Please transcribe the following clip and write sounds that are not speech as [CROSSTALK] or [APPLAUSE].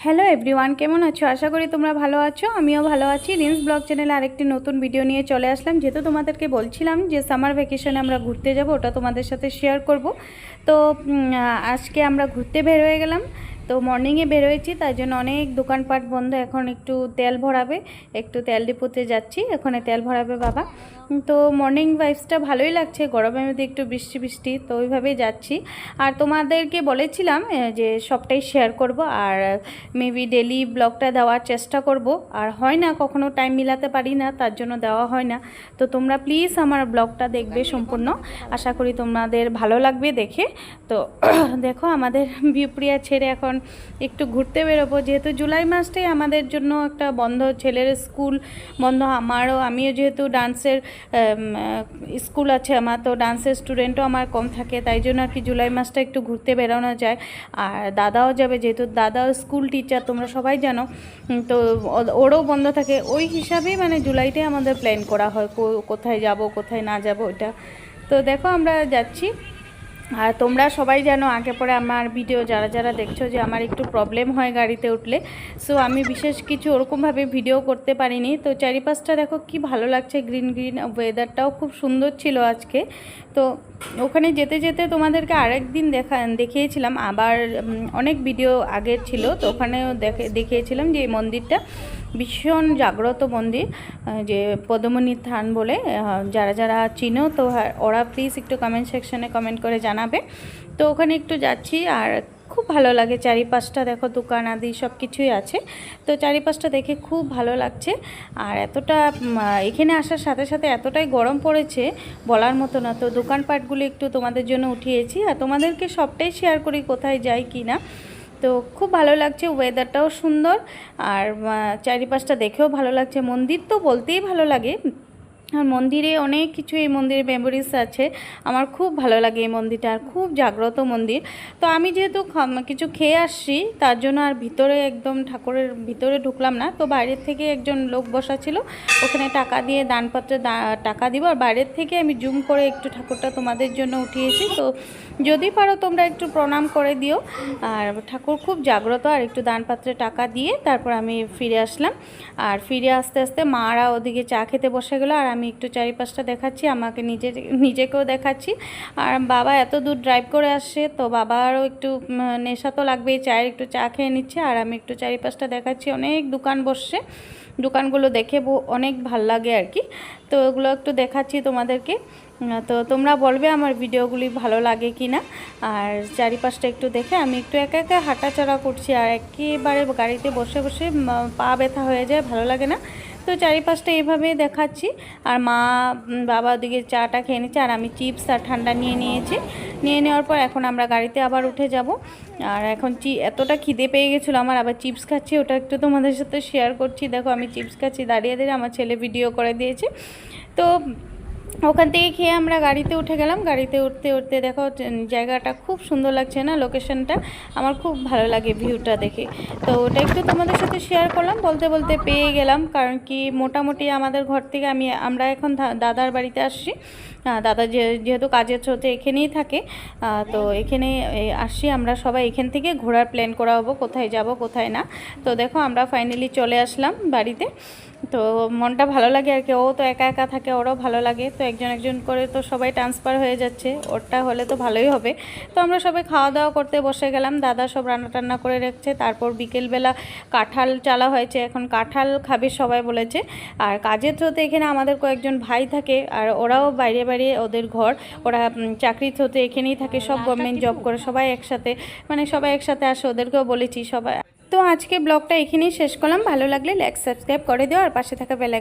Hello everyone কেমন আছো? আশা করি তোমরা ভালো আছো, আমিও ভালো আছি। রিন্স ব্লগ চ্যানেলে আরেকটি নতুন ভিডিও নিয়ে চলে আসলাম। যেহেতু তোমাদেরকে বলছিলাম যে সামার ভ্যাকেশনে আমরা ঘুরতে যাব, ওটা তোমাদের সাথে শেয়ার করব। তো আজকে আমরা ঘুরতে বের হয়ে গেলাম। তো মর্নিংয়ে বের হয়েছি তাই জন্য অনেক দোকানপাট বন্ধ। এখন একটু তেল ভরাবে, একটু তেল ডিপুতে যাচ্ছি। ওখানে তেল ভরাবে বাবা। তো মর্নিং ভাইবসটা ভালোই লাগছে, গরমের মধ্যে একটু বৃষ্টি বৃষ্টি, তো ওইভাবেই যাচ্ছি। আর তোমাদেরকে বলেছিলাম যে সবটাই শেয়ার করব, আর মেবি ডেলি ব্লগটা দেওয়ার চেষ্টা করব। আর হয় না, কখনো টাইম মিলাতে পারি না, তার জন্য দেওয়া হয় না। তো তোমরা প্লিজ আমার ব্লগটা দেখবে সম্পূর্ণ। আশা করি তোমাদের ভালো লাগবে দেখে। তো [CLEARS THROAT] দেখো, আমাদের [LAUGHS] বিউপ্রিয়া ছেড়ে এখন একটু ঘুরতে বেরোবো। যেহেতু জুলাই মাসটাই আমাদের জন্য একটা বন্ধ ছেলের স্কুল, বন্ধ আমারও, আমিও যেহেতু ডান্সের স্কুল আছে আমার, তো ডান্সের স্টুডেন্টও আমার কম থাকে, তাই জন্য আর কি জুলাই মাসটা একটু ঘুরতে বেরোনো যায়। আর দাদাও যাবে, যেহেতু দাদাও স্কুল টিচার, তোমরা সবাই জানো তো ওরও বন্ধ থাকে। ওই হিসাবেই মানে জুলাইটাই আমাদের প্ল্যান করা হয় কোথায় যাব, কোথায় না যাব ওটা তো দেখো আমরা যাচ্ছি। আর তোমরা সবাই জানো, আগে পরে আমার ভিডিও যারা যারা দেখছ যে আমার একটু প্রবলেম হয় গাড়িতে উঠলে সো আমি বিশেষ কিছু ওরকমভাবে ভিডিও করতে পারিনি। তো চারিপাশটা দেখো কি ভালো লাগছে গ্রিন গ্রিন ওয়েদারটাও খুব সুন্দর ছিল আজকে। তো ওখানে যেতে যেতে তোমাদেরকে আরেক দিন দেখা, দেখিয়েছিলাম, আবার অনেক ভিডিও আগের ছিল, তো ওখানেও দেখে, দেখিয়েছিলাম যে এই মন্দিরটা। ভীষণ জাগ্রত মন্দির যে পদমণি থান বলে যারা যারা চিনো তো হ্যাঁ, ওরা প্লিজ একটু কমেন্ট সেকশনে কমেন্ট করে জানাবে। তো ওখানে একটু যাচ্ছি আর খুব ভালো লাগে চারিপাশটা দেখো দোকান আদি সব কিছুই আছে। তো চারিপাশটা দেখে খুব ভালো লাগছে আর এতটা এখানে আসার সাথে সাথে এতটাই গরম পড়েছে বলার মতো না। তো দোকানপাটগুলো একটু তোমাদের জন্য উঠিয়েছি আর তোমাদেরকে সবটাই শেয়ার করি কোথায় যাই কি না তো খুব ভালো লাগছে ওয়েদারটাও সুন্দর, আর চারিপাশটা দেখেও ভালো লাগছে, মন্দির তো বলতেই ভালো লাগে। মন্দিরে অনেক কিছু এই মন্দিরে মেমোরিজ আছে। আমার খুব ভালো লাগে এই মন্দিরটা, আর খুব জাগ্রত মন্দির। তো আমি যেহেতু কিছু খেয়ে আসছি, তার জন্য আর ভিতরে একদম ঠাকুরের ভিতরে ঢুকলাম না। তো বাইরের থেকে একজন লোক বসা ছিল, ওখানে টাকা দিয়ে দানপত্রে টাকা দিব। আর বাইরের থেকে আমি জুম করে একটু ঠাকুরটা তোমাদের জন্য উঠিয়েছি। তো যদি পারো তোমরা একটু প্রণাম করে দিও। আর ঠাকুর খুব জাগ্রত, আর একটু দানপাত্রে টাকা দিয়ে তারপর আমি ফিরে আসলাম। আর ফিরে আসতে আসতে মারা ওদিকে চা খেতে বসে গেলো, আর আমি একটু চারিপাশটা দেখাচ্ছি, আমাকে নিজে, নিজেকেও দেখাচ্ছি। আর বাবা এত দূর ড্রাইভ করে আসছে, তো বাবারও একটু নেশা তো লাগবেই, চায়ের একটু চা খেয়ে নিচ্ছে, আর আমি একটু চারিপাশটা দেখাচ্ছি। অনেক দোকান বসছে, দোকানগুলো দেখে অনেক ভালো লাগে আর কি। তো ওগুলো একটু দেখাচ্ছি তোমাদেরকে। তো তোমরা বলবে আমার ভিডিওগুলি ভালো লাগে কি না আর চারিপাশটা একটু দেখে, আমি একটু একা একা হাঁটাচড়া করছি, আর একেবারে গাড়িতে বসে বসে পা ব্যথা হয়ে যায়, ভালো লাগে না। তো চারিপাশটা এভাবে দেখাচ্ছি। আর মা বাবা ওদিকে চাটা খেয়ে নিচ্ছে আর আমি চিপস আর ঠান্ডা নিয়ে নিয়েছি। নিয়ে নেওয়ার পর এখন আমরা গাড়িতে আবার উঠে যাব। আর এখন চি, এতটা খিদে পেয়ে গেছিল আমার, আবার চিপস খাচ্ছি। ওটা একটু তোমাদের সাথে শেয়ার করছি। দেখো আমি চিপস খাচ্ছি, দাঁড়িয়ে দাঁড়িয়ে আমার ছেলে ভিডিও করে দিয়েছে। তো ওখান থেকে খেয়ে আমরা গাড়িতে উঠে গেলাম। গাড়িতে উঠতে উঠতে দেখো জায়গাটা খুব সুন্দর লাগছে না লোকেশনটা? আমার খুব ভালো লাগে ভিউটা দেখে। তো ওটা একটু তোমাদের সাথে শেয়ার করলাম। বলতে বলতে পেয়ে গেলাম। কারণ কি, মোটামুটি আমাদের ঘর থেকে আমি, আমরা এখন দাদার বাড়িতে আসছি। দাদা যেহেতু কাজের থ্রোতে এখানেই থাকে। তো এখানে আসছি আমরা সবাই। এখান থেকে ঘোরার প্ল্যান করা হব। কোথায় যাব, কোথায় না। তো দেখো, আমরা ফাইনালি চলে আসলাম বাড়িতে। তো মনটা ভালো লাগে আর কি। ও তো একা একা থাকে ওরও ভালো লাগে। তো একজন একজন করে তো সবাই ট্রান্সফার হয়ে যাচ্ছে। ওরটা হলে তো ভালোই হবে। তো আমরা সবাই খাওয়া দাওয়া করতে বসে গেলাম। দাদা সব রান্না টান্না করে রেখেছে। তারপর বিকেলবেলা কাঁঠাল চালা হয়েছে। এখন কাঁঠাল খাবে সবাই বলেছে। আর কাজের থ্রোতে এখানে আমাদের কয়েকজন ভাই থাকে। আর ওরাও বাইরে বাইরে ওদের ঘর। ওরা চাকরি থ্রোতে এখানেই থাকে। সব গভর্নমেন্ট জব করে। সবাই একসাথে মানে সবাই একসাথে আসে। ওদেরকেও বলেছি সবাই তো আজকে ব্লগটা এখানেই শেষ করলাম। ভালো লাগলে লাইক সাবস্ক্রাইব করে দিও আর পাশে থাকা বেলা